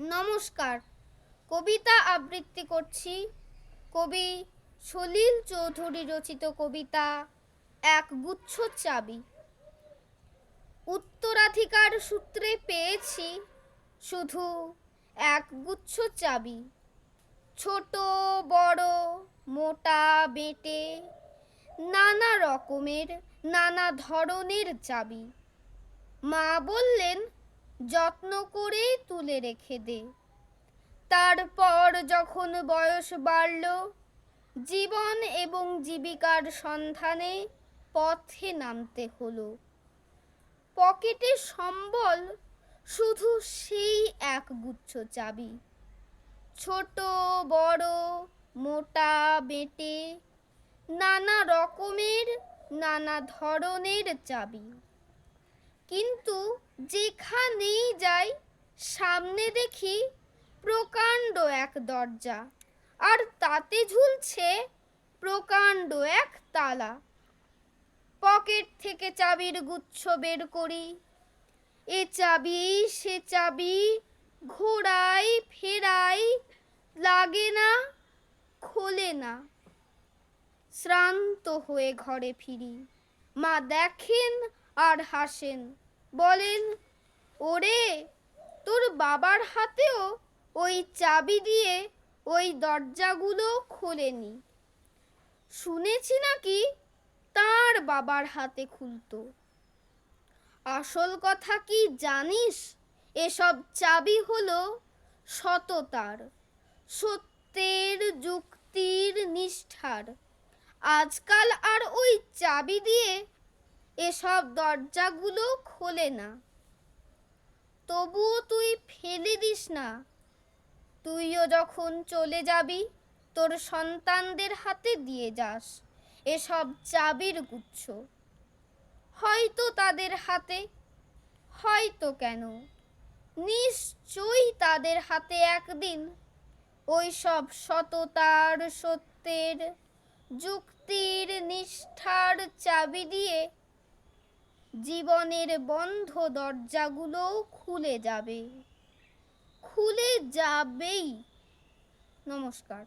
নমস্কার। কবিতা আবৃত্তি করছি। কবি সলিল চৌধুরী রচিত কবিতা, এক গুচ্ছ চাবি। উত্তরাধিকার সূত্রে পেয়েছি শুধু এক গুচ্ছ চাবি। ছোট, বড়, মোটা, বেটে, নানা রকমের, নানা ধরনের চাবি। মা বললেন যত্ন করে তুলে রেখে দে। তারপর যখন বয়স বাড়ল, জীবন এবং জীবিকার সন্ধানে পথে নামতে হলো। পকেটে সম্বল শুধু সেই এক গুচ্ছ চাবি। ছোট, বড়, মোটা, বেটে, নানা রকমের, নানা ধরনের চাবি। কিন্তু যেখানেই যাই, সামনে দেখি প্রকাণ্ড এক দরজা। আর তাতে ঝুলছে প্রকাণ্ড এক তালা। পকেট থেকে চাবির গুচ্ছ বের করি। এ চাবি, সে চাবি ঘোরাই ফেরাই লাগে না, খোলে না। শ্রান্ত হয়ে ঘরে ফিরি। মা দেখেন আর হাসেন। বলেন, ওরে, তোর বাবার হাতেও ওই চাবি দিয়ে ওই দরজাগুলো খোলেনি। শুনেছি নাকি তার বাবার হাতে খুলতো। আসল কথা কি জানিস? এসব চাবি হলো সততার, সত্যের যুক্তির নিষ্ঠার। আজকাল আর ওই চাবি দিয়ে এসব দরজাগুলো খোলে না। তবুও তুই ফেলে দিস না। তুইও যখন চলে যাবি, তোর সন্তানদের হাতে দিয়ে যাস এসব চাবির গুচ্ছ। হয়তো তাদের হাতে, হয়তো কেন? নিশ্চয়ই তাদের হাতে একদিন ওই সব সততার, সত্যের, যুক্তির, নিষ্ঠার চাবি দিয়ে জীবনের বন্ধ দরজাগুলোও খুলে যাবে। খুলে যাবেই। নমস্কার।